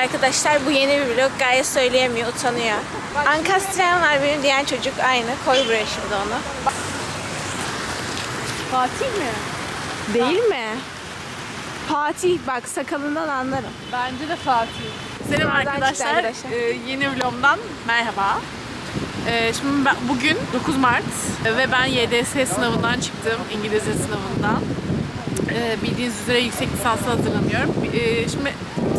arkadaşlar. Bu yeni bir vlog. Gaye söyleyemiyor, utanıyor. Ankastren var benim diyen çocuk aynı. Koy buraya şimdi onu. Fatih mi? Değil mi? Fatih bak sakalından anlarım. Bence de Fatih. Selam Nereden çıktı arkadaşlar. arkadaşlar? Ee, yeni vlogumdan merhaba. Ee, şimdi ben, bugün 9 Mart e, ve ben YDS sınavından çıktım. İngilizce sınavından. Ee, bildiğiniz üzere yüksek lisansa hazırlanıyorum. Ee, şimdi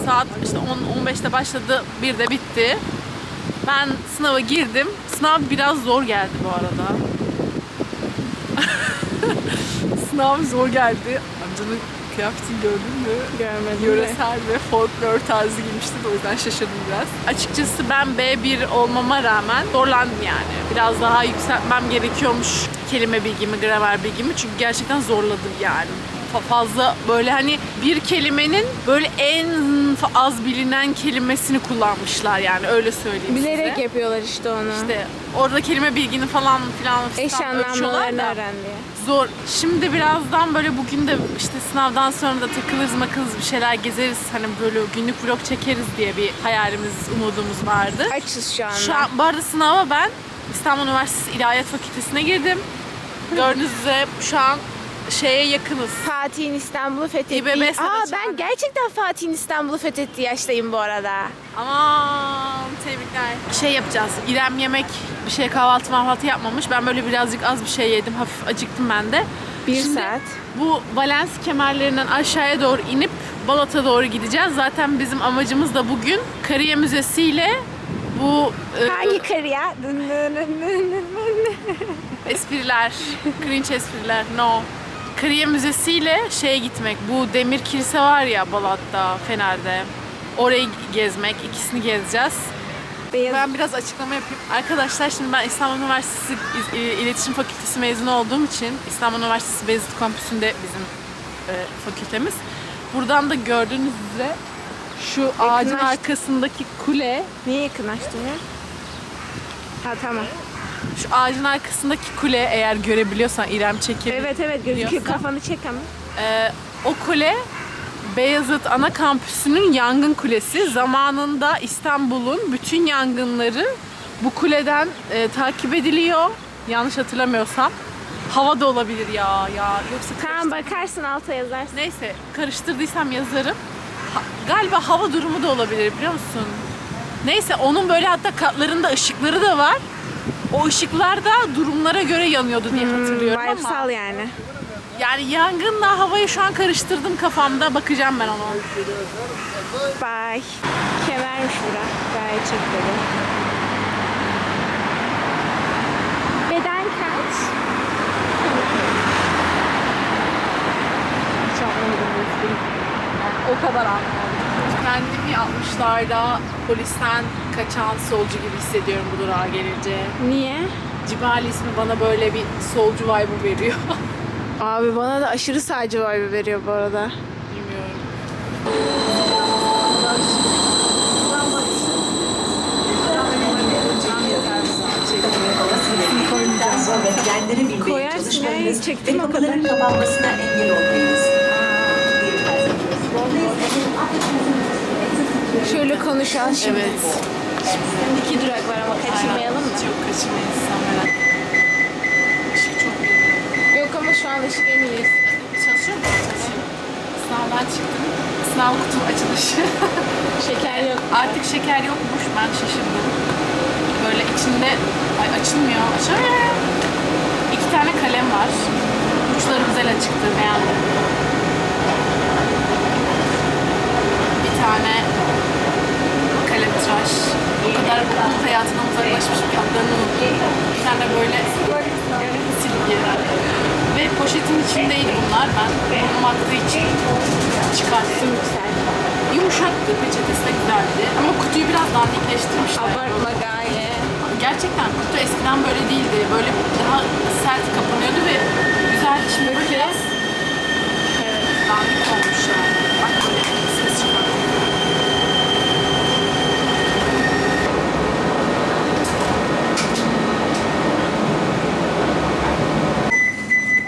saat işte 10-15'te başladı, bir de bitti. Ben sınava girdim. Sınav biraz zor geldi bu arada. Sınav zor geldi. Amcanın kıyafetini gördün mü? Görmedim. Yöresel ve folklor tarzı giymişti de o yüzden şaşırdım biraz. Açıkçası ben B1 olmama rağmen zorlandım yani. Biraz daha yükseltmem gerekiyormuş kelime bilgimi, gramer bilgimi çünkü gerçekten zorladım yani. Fa- fazla böyle hani bir kelimenin böyle en az bilinen kelimesini kullanmışlar yani öyle söyleyeyim Bilerek size. yapıyorlar işte onu. İşte orada kelime bilgini falan filan Eş anlamlarını öğren diye. zor. Şimdi birazdan böyle bugün de işte sınavdan sonra da takılırız makılırız bir şeyler gezeriz. Hani böyle günlük vlog çekeriz diye bir hayalimiz, umudumuz vardı. Açız şu anda. Şu an bu arada sınava ben İstanbul Üniversitesi İlahiyat Fakültesine girdim. Gördüğünüz üzere şu an şeye yakınız. Fatih'in İstanbul'u fethettiği... İBB'si de Aa çağırdı. ben gerçekten Fatih'in İstanbul'u fethettiği yaştayım bu arada. Aman tebrikler. Şey yapacağız. İrem yemek bir şey kahvaltı mahvaltı yapmamış. Ben böyle birazcık az bir şey yedim. Hafif acıktım ben de. Bir Şimdi saat. Bu Valens kemerlerinden aşağıya doğru inip Balat'a doğru gideceğiz. Zaten bizim amacımız da bugün Kariye Müzesi ile bu e, Hangi karı ya? Dın dın dın dın dın dın. espriler, cringe espriler, no. Kariye Müzesi ile şeye gitmek. Bu demir kilise var ya Balat'ta, Fener'de. Orayı gezmek, ikisini gezeceğiz. Beyaz. Ben biraz açıklama yapayım. Arkadaşlar şimdi ben İstanbul Üniversitesi İletişim Fakültesi mezunu olduğum için İstanbul Üniversitesi Beyazıt Kampüsü'nde bizim e, fakültemiz. Buradan da gördüğünüz üzere şu ağacın Yakınlaştı. arkasındaki kule, Niye yakınlaştın ya? Ha tamam. Şu ağacın arkasındaki kule eğer görebiliyorsan İrem çekebilir. Evet evet gözüküyor. Kafanı çek ama. Ee, o kule Beyazıt ana kampüsünün yangın kulesi. Zamanında İstanbul'un bütün yangınları bu kuleden e, takip ediliyor. Yanlış hatırlamıyorsam. Hava da olabilir ya ya. Yoksa Tamam bakarsın alta yazarsın. Neyse karıştırdıysam yazarım. Ha- galiba hava durumu da olabilir biliyor musun? Neyse onun böyle hatta katlarında ışıkları da var. O ışıklar da durumlara göre yanıyordu diye hatırlıyorum ama. Vibesal yani. Yani yangınla havayı şu an karıştırdım kafamda. Bakacağım ben ona. Bye. Kemermiş bura. Gayet çek dedi. Beden kaç? Hiç anlamadım. O kadar anlamadım. Kendimi 60'larda polisten kaçan solcu gibi hissediyorum bu durağa gelince. Niye? Cibali ismi bana böyle bir solcu vibe veriyor. Abi bana da aşırı sağcı vibe veriyor bu arada. Bilmiyorum. Koyarsın ya, çektim o kapanmasına Konuşalım şimdi. Evet. İki durak var ama kaçırmayalım mı? Çok kaçırmayız. Işık çok geliyor. Yok ama şu an ışık en iyi. Çalışıyor mu? Çalışıyor. Sınavdan çıktım. Sınav kutum açılışı. Şeker yok. Artık şeker yokmuş. Ben şaşırdım. Böyle içinde ay açılmıyor. Açamıyor. İki tane kalem var. Uçları güzel açıktı. Beğendim. Bir tane tıraş. O kadar okul hayatından uzaklaşmış bir unuttum. Bir tane böyle silgi. Ve poşetin içindeydi bunlar. Ben burnum aktığı için çıkarttım. Yumuşaktı, peçetesi de güzeldi. Ama kutuyu biraz dandikleştirmişler. Abartma gaye. Gerçekten kutu eskiden böyle değildi. Böyle daha sert kapanıyordu ve güzeldi. Şimdi böyle biraz evet, dandik olmuş yani. Bak böyle ses çıkarıyor.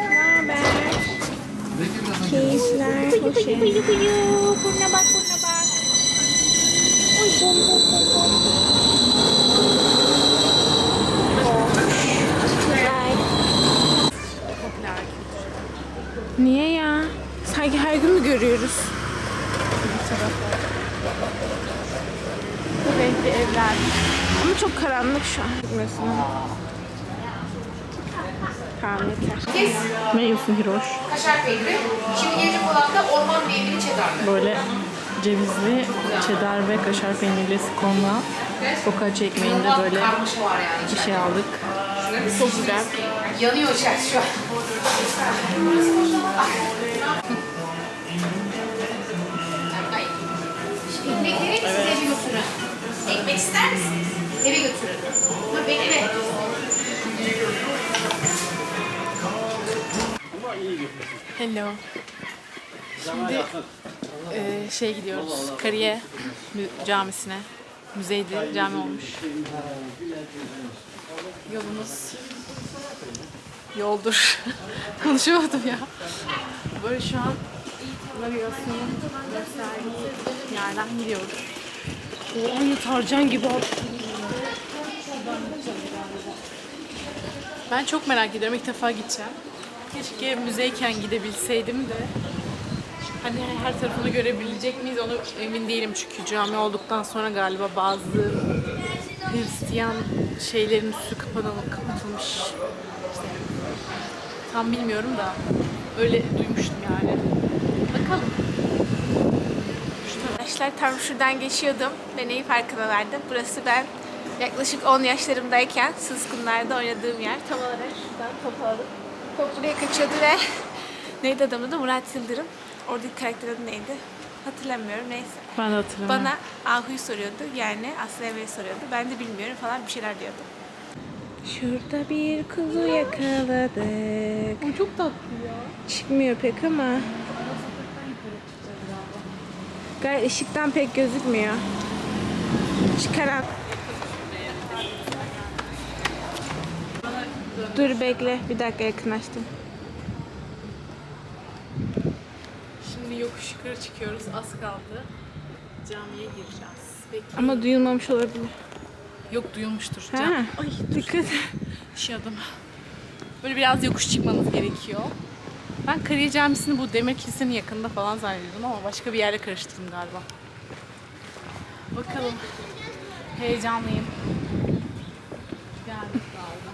Ne haber? Keyifler. Hoş geldin. Buyur buyur. Buna bak buna bak. Bu renkli evler. Ama çok karanlık şu an. Tamam yeter. Ne yiyorsun Hiroş? Kaşar peyniri. Şimdi gelecek olan da orman meyveli çedarlı. Böyle cevizli, çedar ve kaşar peynirli skonla focaccia ekmeğinde böyle bir şey aldık. Çok güzel. Yanıyor içerisi şu an. Ekmekleri siz eve götürün. Ekmek ister misiniz? Eve götürün. Dur bekle. Hello. Şimdi e, şey gidiyoruz. Kariye camisine. Müzeydi, cami olmuş. Yolumuz yoldur. Konuşamadım ya. Böyle şu an navigasyonun gösterdiği yerden gidiyoruz. O aynı Tarcan gibi. Ben çok merak ediyorum. İlk defa gideceğim. Keşke müzeyken gidebilseydim de hani her tarafını görebilecek miyiz onu emin değilim çünkü cami olduktan sonra galiba bazı Hristiyan şeylerin üstü kapanıl- kapatılmış. İşte, tam bilmiyorum da öyle duymuştum yani. Bakalım. Arkadaşlar tam şuradan geçiyordum ve neyi farkına vardım. Burası ben yaklaşık 10 yaşlarımdayken Sızkınlar'da oynadığım yer. Tam olarak şuradan top alıp top buraya kaçıyordu ve neydi adamı da Murat Yıldırım. Oradaki karakter adı neydi? Hatırlamıyorum neyse. Ben de hatırlamıyorum. Bana Ahu'yu soruyordu yani Aslı Emre'yi soruyordu. Ben de bilmiyorum falan bir şeyler diyordu. Şurada bir kuzu yakaladık. O çok tatlı ya. Çıkmıyor pek ama. Gayet ışıktan pek gözükmüyor. Çıkaran. Dur bekle. Bir dakika yakınlaştım. Şimdi yokuş yukarı çıkıyoruz. Az kaldı. Camiye gireceğiz. Bekleyin. Ama duyulmamış olabilir. Yok duyulmuştur. Ha. Ay dikkat. Düşüyordum. Böyle biraz yokuş çıkmanız gerekiyor. Ben Kariye Camisi'ni bu Demir Kilise'nin yakında falan zannediyordum ama başka bir yerle karıştırdım galiba. Bakalım. Heyecanlıyım. Geldik galiba.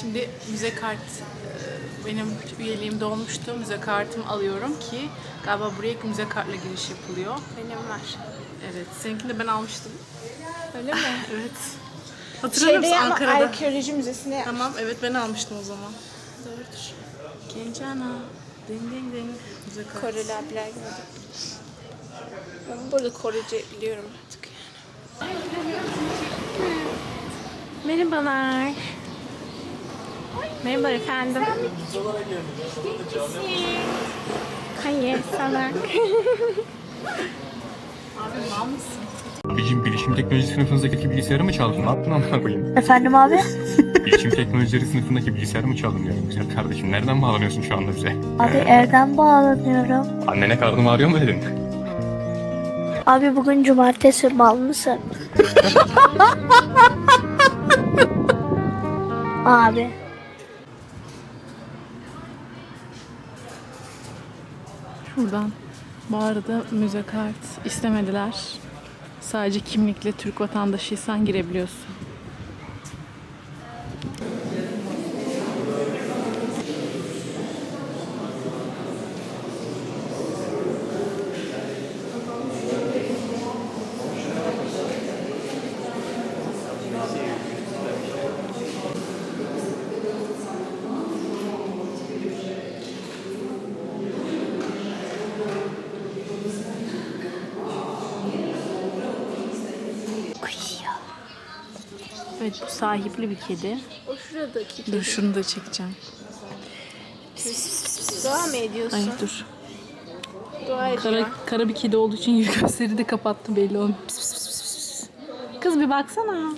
Şimdi müze kart e, benim üyeliğim dolmuştu. Müze kartımı alıyorum ki galiba buraya müze kartla giriş yapılıyor. Benim var. Evet, seninkini de ben almıştım. Öyle mi? Evet. Hatırlıyor Şeyde ama Ankara'da? arkeoloji müzesinde yapmış. Tamam, evet ben almıştım o zaman. Doğrudur. Kencana. Ding ding ding. Müze kart. Koreli abiler gördüm. Ben burada Korece biliyorum artık yani. Merhabalar. Merhabalar efendim. Hayır salak. Abi mal mısın? Abicim bilişim teknoloji sınıfınızdaki bilgisayarı mı çaldın? Ne yaptın amına koyayım? Efendim abi? Bilişim teknolojileri sınıfındaki bilgisayarı mı çaldın diyorum güzel kardeşim. Nereden bağlanıyorsun şu anda bize? Abi evden bağlanıyorum. Annene karnım ağrıyor mu dedin? Abi bugün cumartesi mal mısın? abi. Şuradan. Bu arada müze kart istemediler. Sadece kimlikle Türk vatandaşıysan girebiliyorsun. Sahipli bir kedi. O şuradaki. Dur şunu da çekeceğim. Dua mı ediyorsun? Ay dur. Dua ediyor. Kara, kara bir kedi olduğu için gösteri de kapattı belli olmuyor. Pis, pis, pis, pis, pis. Kız bir baksana.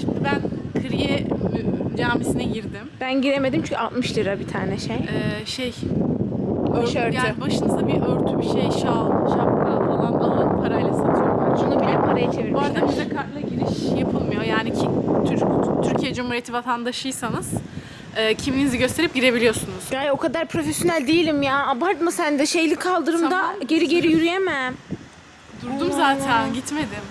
Şimdi ben Kriye e, camisine girdim. Ben giremedim çünkü 60 lira bir tane şey. Ee, şey Başörtü. yani başınıza bir örtü bir şey şal şapka Bile paraya Bu çevirmişler. arada müze kartla giriş yapılmıyor. Yani ki Türk, Türkiye Cumhuriyeti vatandaşıysanız e, kimliğinizi gösterip girebiliyorsunuz. Ya o kadar profesyonel değilim ya. Abartma sen de şeyli kaldırımda Tamam. geri geri yürüyemem. Durdum zaten gitmedim.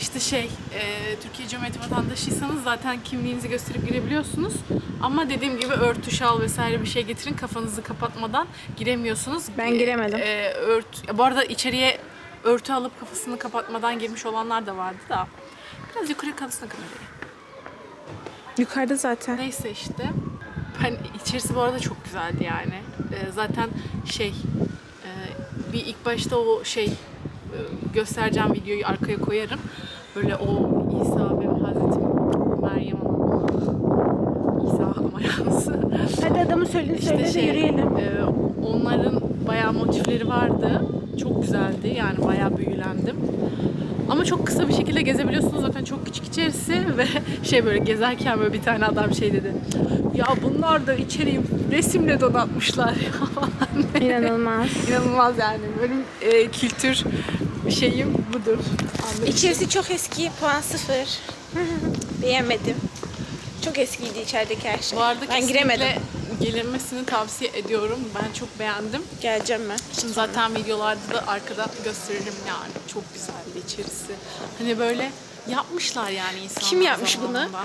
İşte şey, e, Türkiye Cumhuriyeti vatandaşıysanız zaten kimliğinizi gösterip girebiliyorsunuz. Ama dediğim gibi örtü, şal vesaire bir şey getirin kafanızı kapatmadan giremiyorsunuz. Ben giremedim. E, ört, bu arada içeriye örtü alıp kafasını kapatmadan girmiş olanlar da vardı da. Biraz yukarı kalsın kamerayı. Yukarıda zaten. Neyse işte. Ben içerisi bu arada çok güzeldi yani. Ee, zaten şey e, bir ilk başta o şey e, göstereceğim videoyu arkaya koyarım. Böyle o İsa ve Hazreti Meryem. İsa ama yalnız. Hadi adamı söyle söyle de şey, yürüyelim. e, onların bayağı motifleri vardı. Güzeldi yani bayağı büyülendim. Ama çok kısa bir şekilde gezebiliyorsunuz zaten çok küçük içerisi ve şey böyle gezerken böyle bir tane adam şey dedi. Ya bunlar da içeriği resimle donatmışlar ya falan. İnanılmaz. İnanılmaz yani. Benim e, kültür şeyim budur. Anlayışım. İçerisi çok eski. Puan sıfır. Beğenmedim. Çok eskiydi içerideki her şey. Bu arada ben giremedim. Gelinmesini tavsiye ediyorum. Ben çok beğendim. Geleceğim ben. Şimdi zaten videolarda da arkada gösteririm yani. Çok güzeldi içerisi. Hani böyle yapmışlar yani insanlar Kim yapmış bunu? zamanında.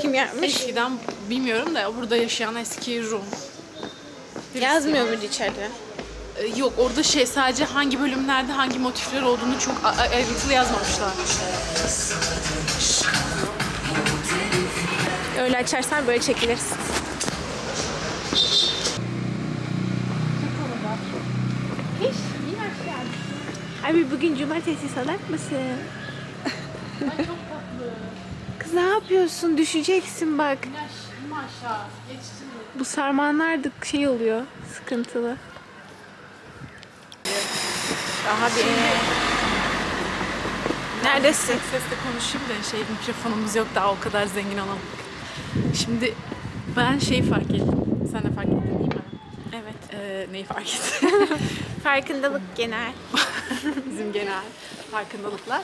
Kim yapmış? Eskiden bilmiyorum da burada yaşayan eski Rum. Birisi. Yazmıyor muydu içeride? Ee, Yok orada şey sadece hangi bölümlerde hangi motifler olduğunu çok a- a- ayrıntılı yazmamışlar. Öyle açarsan böyle çekilirsin. Abi bugün cumartesi salak mısın? Kız ne yapıyorsun? Düşeceksin bak. Maşallah geçtim. Bu sarmanlar da şey oluyor. Sıkıntılı. Daha bir... Neredesin? Sesle konuşayım da şey mikrofonumuz yok daha o kadar zengin olamadık. Şimdi ben şeyi fark ettim. Sen de fark ettin? Evet. Ee, neyi fark ettin? Farkındalık genel. Bizim genel farkındalıklar.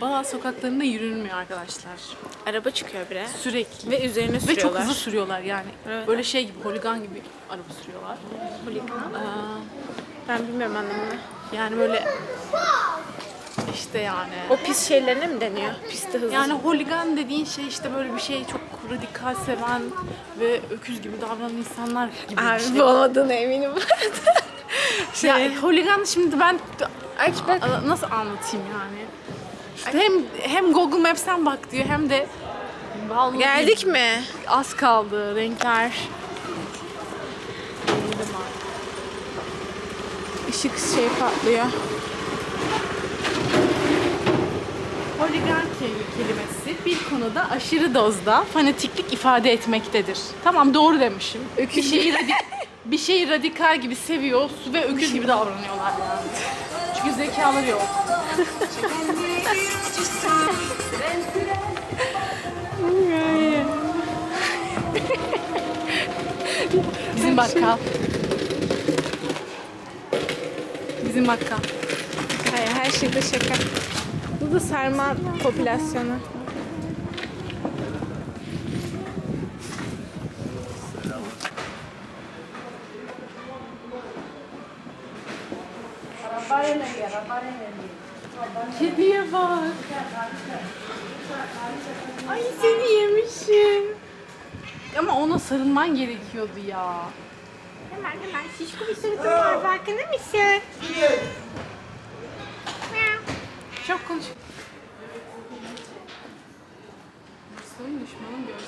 Bağ sokaklarında yürünmüyor arkadaşlar. Araba çıkıyor bre. Sürekli. Ve üzerine Ve çok sürüyorlar. hızlı sürüyorlar yani. Evet. Böyle şey gibi, holigan gibi araba sürüyorlar. Aa, Ben bilmiyorum anlamını. yani böyle işte yani. O pis şeylerine mi deniyor? Piste hızlı. Yani holigan dediğin şey işte böyle bir şey çok radikal seven ve öküz gibi davranan insanlar gibi bir Abi şey. bu olmadığına eminim. şey, Ya holigan şimdi ben nasıl anlatayım yani? İşte hem hem Google Maps'ten bak diyor hem de vallahi Geldik mi? az kaldı renkler. Işık şey patlıyor. Holigan ke- kelimesi bir konuda aşırı dozda fanatiklik ifade etmektedir. Tamam doğru demişim. Bir şeyi radik- bir şeyi radikal gibi seviyor ve öküz gibi davranıyorlar yani. Çünkü zekaları yok. Bizim bakkal. Bizim bakkal. Hayır her şeyde şaka. Bu da sarma popülasyonu. Kediye bak. Ay seni yemişim. Ama ona sarılman gerekiyordu ya. Hemen hemen şişko bir suratım var farkında mısın? Çok konuş. Son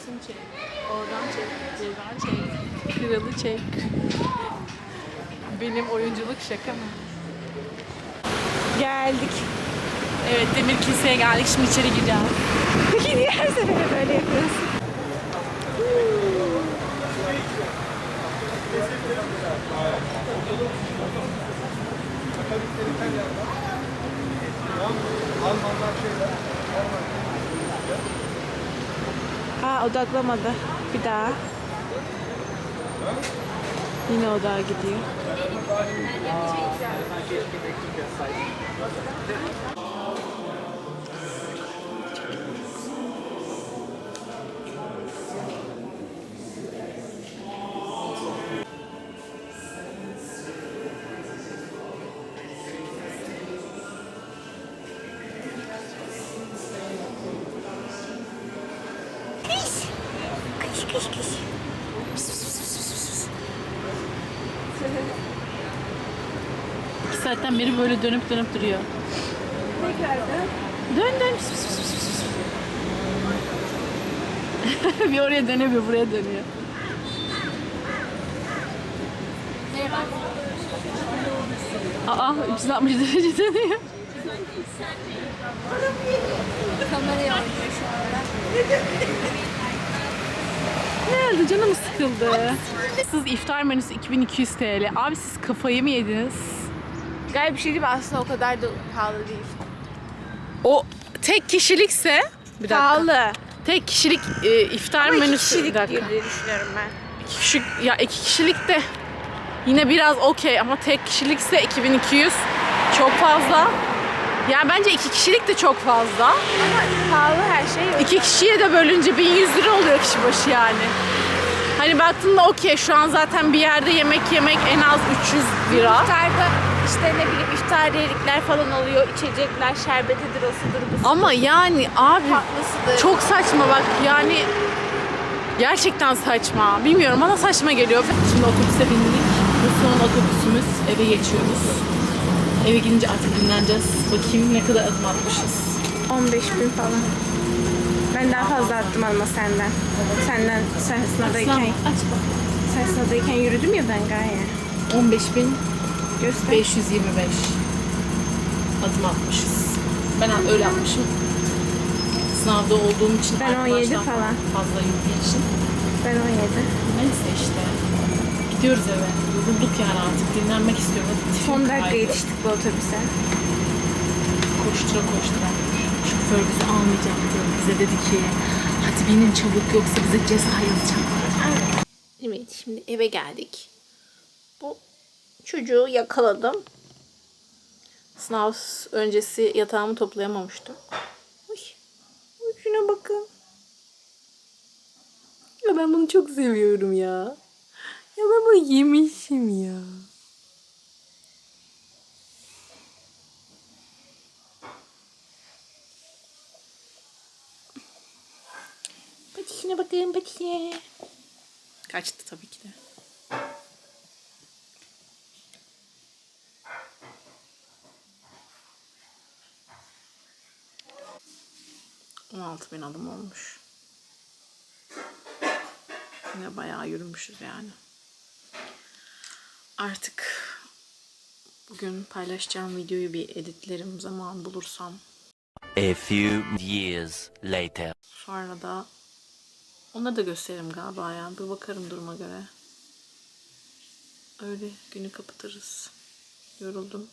görsün çek. Oradan çek, buradan çek. Kralı çek. Benim oyunculuk şaka mı? Geldik. Evet demir kiliseye geldik şimdi içeri gireceğiz. Peki niye her seferinde böyle yapıyorsun? Aa odaklamadı. Bir daha. Yine odağa gidiyor. Saatten beri böyle dönüp dönüp duruyor. Dön dön. bir oraya dönüyor bir buraya dönüyor. Aa 360 derece dönüyor. Kameraya oynuyor şu anda. Ne oldu canım sıkıldı. Siz iftar menüsü 2200 TL. Abi siz kafayı mı yediniz? Galiba bir şey değil mi? Aslında o kadar da pahalı değil. O tek kişilikse bir dakika. Pahalı. Tek kişilik e, iftar Ama iki menüsü bir kişilik dakika. diye düşünüyorum ben. İki kişi, ya iki kişilik de yine biraz okey ama tek kişilikse 2200 çok fazla. Yani bence iki kişilik de çok fazla. Ama pahalı her şey. İki kişiye de bölünce 1100 lira oluyor kişi başı yani. Hani baktığında okey şu an zaten bir yerde yemek yemek en az 300 lira. İftarda işte ne bileyim iftaryelikler falan oluyor. içecekler, şerbetidir, o sudur, bu sudur. Ama yani abi Tatlısıdır. çok saçma bak yani gerçekten saçma. Bilmiyorum bana saçma geliyor. Şimdi otobüse bindik. Bu son otobüsümüz. Eve geçiyoruz. Eve gidince artık dinleneceğiz. Bakayım ne kadar adım atmışız. 15 bin falan. Ben daha fazla attım ama senden. Senden sen sınavdayken, Aç bak. sen sınavdayken yürüdüm ya ben gayet. 15 bin Göster. 525 adım atmışız. Ben öyle atmışım. Sınavda olduğum için Ben 17 arkadaşlar falan. fazla yürüdüğü için. Ben 17. Neyse işte. Gidiyoruz eve. Yorulduk yani artık. Dinlenmek istiyorum. Son dakika kaydı. yetiştik bu otobüse. Koştura koştura. Şoför bizi almayacaktı. Bize dedi ki hadi binin çabuk yoksa bize ceza yazacaklar. Evet şimdi eve geldik. Bu çocuğu yakaladım. Sınav öncesi yatağımı toplayamamıştım. Uy. Uy, Şuna bakın. Ya ben bunu çok seviyorum ya. Ya ben bunu yemişim ya. Patisine bakın patisine. Kaçtı tabii ki de. On altı bin adım olmuş. Yine bayağı yürümüşüz yani. Artık bugün paylaşacağım videoyu bir editlerim zaman bulursam. A few years later. Sonra da onları da gösteririm galiba ya. Bir bakarım duruma göre. Öyle günü kapatırız. Yoruldum.